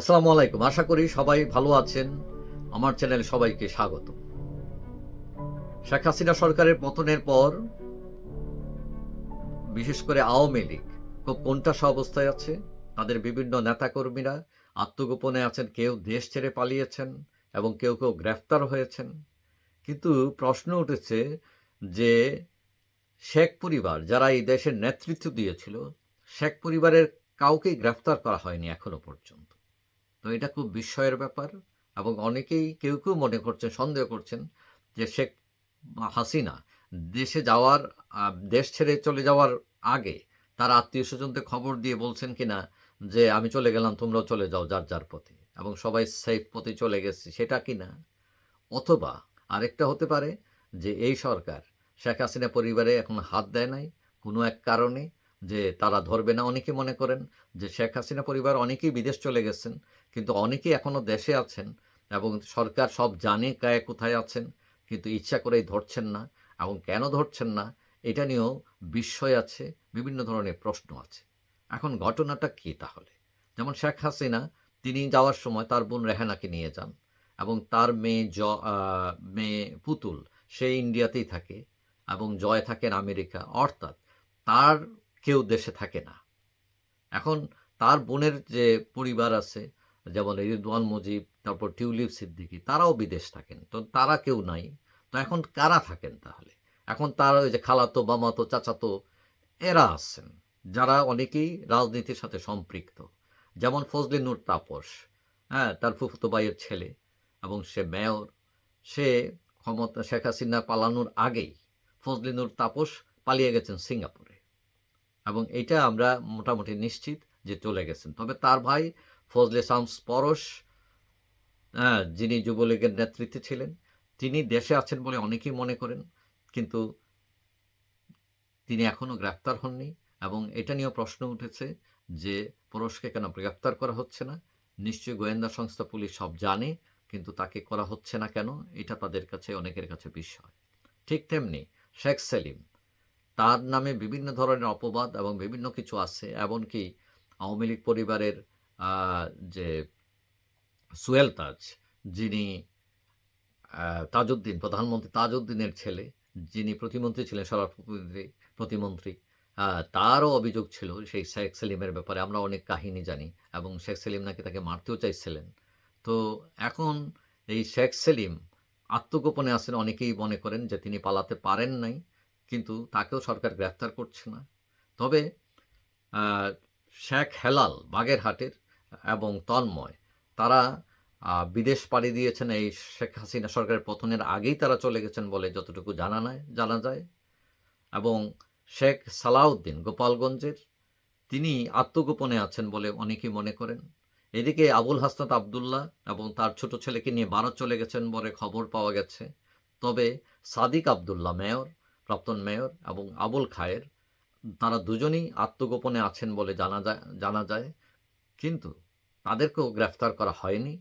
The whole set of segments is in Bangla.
আসসালামু আলাইকুম। আশা করি সবাই ভালো আছেন। আমার চ্যানেলে সবাইকে স্বাগত। শেখ হাসিনা সরকারের পতনের পর, বিশেষ করে আওয়ামী লীগ, খুব কোনটাসা অবস্থায় আছে। তাদের বিভিন্ন নেতাকর্মীরা আত্মগোপনে আছেন, কেউ দেশ ছেড়ে পালিয়েছেন এবং কেউ কেউ গ্রেফতার হয়েছেন। কিন্তু প্রশ্ন উঠেছে যে, শেখ পরিবার যারা এই দেশের নেতৃত্ব দিয়েছিল, শেখ পরিবারের কাউকেই গ্রেফতার করা হয়নি এখনও পর্যন্ত। তো এটা খুব বিস্ময়ের ব্যাপার এবং অনেকেই কেউ কেউ মনে করছেন, সন্দেহ করছেন যে শেখ হাসিনা দেশে যাওয়ার দেশ ছেড়ে চলে যাওয়ার আগে তার আত্মীয় স্বজনদের খবর দিয়ে বলছেন কিনা যে আমি চলে গেলাম, তোমরাও চলে যাও যার যার পথে এবং সবাই সেফ পথে চলে গেছে, সেটা কি না অথবা আরেকটা হতে পারে যে এই সরকার শেখ হাসিনা পরিবারে এখন হাত দেয় নাই কোনো এক কারণে যে তারা ধরবে না। অনেকে মনে করেন যে শেখ হাসিনা পরিবার অনেকেই বিদেশ চলে গেছেন, কিন্তু অনেকেই এখনও দেশে আছেন এবং সরকার সব জানে কায় কোথায় আছেন, কিন্তু ইচ্ছা করেই ধরছেন না এবং কেন ধরছেন না, এটা নিয়েও বিস্ময় আছে, বিভিন্ন ধরনের প্রশ্ন আছে। এখন ঘটনাটা কী তাহলে? যেমন শেখ হাসিনা, তিনি যাওয়ার সময় তার বোন রেহানাকে নিয়ে যান এবং তার মেয়ে জ মেয়ে পুতুল, সে ইন্ডিয়াতেই থাকে এবং জয় থাকেন আমেরিকা। অর্থাৎ তার কেউ দেশে থাকে না। এখন তার বোনের যে পরিবার আছে, যেমন রিদওয়ান মুজিব, তারপর টিউলিপ সিদ্দিকি, তারাও বিদেশ থাকেন। তো তারা কেউ নাই। তো এখন কারা থাকেন তাহলে? এখন তার ওই যে খালাতো বামাতো চাচাতো, এরা আছেন, যারা অনেকেই রাজনীতির সাথে সম্পৃক্ত। যেমন ফজলি নূর তাপস হ্যাঁ তার ফুফুতো ভাইয়ের ছেলে এবং সে মেয়র। সে ক্ষমতা, শেখ হাসিনা পালানোর আগেই ফজলি নূর তাপস পালিয়ে গেছেন সিঙ্গাপুরে। এবং এটা আমরা মোটামুটি নিশ্চিত যে চলে গেছেন। তবে তার ভাই ফজলে শামস পরশ হ্যাঁ, যিনি যুবলীগের নেতৃত্বে ছিলেন তিনি দেশে আছেন বলে অনেকেই মনে করেন কিন্তু তিনি এখনও গ্রেপ্তার হননি এবং এটা নিয়েও প্রশ্ন উঠেছে যে পরশকে কেন গ্রেপ্তার করা হচ্ছে না। নিশ্চয়ই গোয়েন্দা সংস্থা পুলিশ সব জানে কিন্তু তাকে করা হচ্ছে না কেন এটা তাদের কাছে অনেকের কাছে বিষয় ঠিক তেমনি শেখ সেলিম তার নামে বিভিন্ন ধরনের অপবাদ এবং বিভিন্ন কিছু আছে, এমনকি আওয়ামী লীগ পরিবারের যে সুয়েল তাজ, যিনি তাজউদ্দিন, প্রধানমন্ত্রী তাজউদ্দিনের ছেলে, যিনি প্রতিমন্ত্রী ছিলেন স্বরাষ্ট্র প্রতিমন্ত্রী প্রতিমন্ত্রী তারও অভিযোগ ছিল সেই শেখ সেলিমের ব্যাপারে, আমরা অনেক কাহিনী জানি, এবং শেখ সেলিম নাকি তাকে মারতেও চাইছিলেন। তো এখন এই শেখ সেলিম আত্মগোপনে আছেন, অনেকেই মনে করেন যে তিনি পালাতে পারেন নাই কিন্তু তাকেও সরকার গ্রেফতার করছে না। তবে শেখ হেলাল বাগেরহাটের এবং তন্ময়, তারা বিদেশ পাড়ি দিয়েছেন এই শেখ হাসিনা সরকারের পতনের আগেই তারা চলে গেছেন বলে যতটুকু জানা নাই, জানা যায়। এবং শেখ সালাউদ্দিন গোপালগঞ্জের, তিনি আত্মগোপনে আছেন বলে অনেকেই মনে করেন। এদিকে আবুল হাসনাত আবদুল্লাহ এবং তার ছোট ছেলেকে নিয়ে ভারত চলে গেছেন বলে খবর পাওয়া গেছে। তবে সাদিক আবদুল্লাহ মেয়র প্রাক্তন মেয়র এবং আবুল খায়ের। তারা দুজনেই আত্মগোপনে আছেন বলে জানা যায় জানা যায়। কিন্তু তাদেরকেও গ্রেফতার করা হয়নি।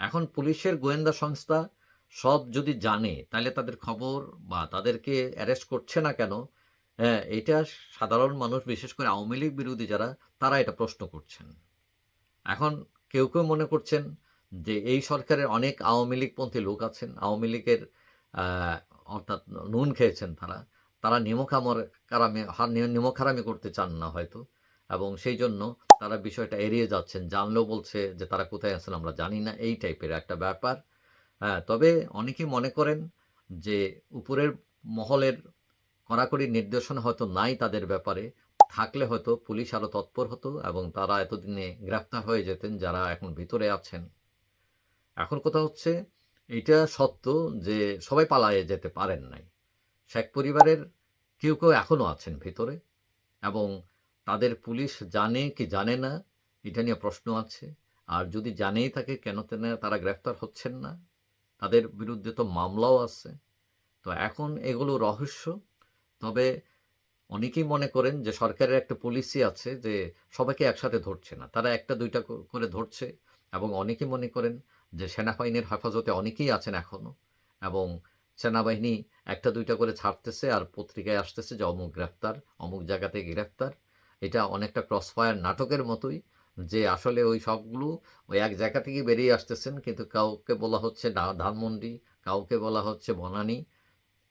এখন পুলিশের গোয়েন্দা সংস্থা সব যদি জানে, তাহলে তাদের খবর বা তাদেরকে অ্যারেস্ট করছে না কেন হ্যাঁ এটা সাধারণ মানুষ, বিশেষ করে আওয়ামী লীগ বিরোধী যারা, তারা এটা প্রশ্ন করছেন। এখন কেউ কেউ মনে করছেন যে এই সরকারের অনেক আওয়ামী লীগপন্থী লোক আছেন। আওয়ামী লীগের অর্থাৎ নুন খেয়েছেন তারা তারা নিমখামর কারামে, হার নিমখারামি করতে চান না হয়তো। এবং সেই জন্য তারা বিষয়টা এড়িয়ে যাচ্ছেন। জানলেও বলছে যে তারা কোথায় আছেন আমরা জানি না, এই টাইপের একটা ব্যাপার। হ্যাঁ তবে অনেকেই মনে করেন যে উপরের মহলের কড়াকড়ি নির্দেশনা হয়তো নাই তাদের ব্যাপারে। থাকলে হয়তো পুলিশ আরও তৎপর হতো এবং তারা এতদিনে গ্রেপ্তার হয়ে যেতেন যারা এখন ভিতরে আছেন। এখন কথা হচ্ছে এটা সত্য যে সবাই পালায়ে যেতে পারেন নাই। শেখ পরিবারের কেউ কেউ এখনও আছেন ভিতরে এবং তাদের পুলিশ জানে কি জানে না, এটা নিয়ে প্রশ্ন আছে। আর যদি জানেই থাকে কেন তেনা তারা গ্রেফতার হচ্ছেন না? তাদের বিরুদ্ধে তো মামলাও আছে। তো এখন এগুলো রহস্য। তবে অনেকেই মনে করেন যে সরকারের একটা পলিসি আছে যে সবাইকে একসাথে ধরছে না। তারা একটা দুইটা করে ধরছে এবং অনেকেই মনে করেন যে সেনাবাহিনীর হেফাজতে অনেকেই আছেন এখনও এবং সেনাবাহিনী একটা দুইটা করে ছাড়তেছে আর পত্রিকায় আসতেছে যে অমুক গ্রেফতার অমুক জায়গাতে গ্রেফতার এটা অনেকটা ক্রসফায়ার নাটকের মতোই যে আসলে ওই সবগুলো ওই এক জায়গা থেকে বেরিয়ে আসতেছেন কিন্তু কাউকে বলা হচ্ছে ধানমন্ডি, কাউকে বলা হচ্ছে বনানী,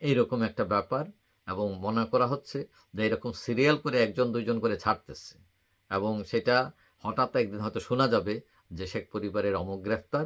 এইরকম একটা ব্যাপার এবং মনে করা হচ্ছে যে এরকম সিরিয়াল করে একজন, দুইজন করে ছাড়তেছে এবং সেটা হঠাৎ একদিন হয়তো শোনা যাবে যে শেখ পরিবারের অমক গ্রেফতার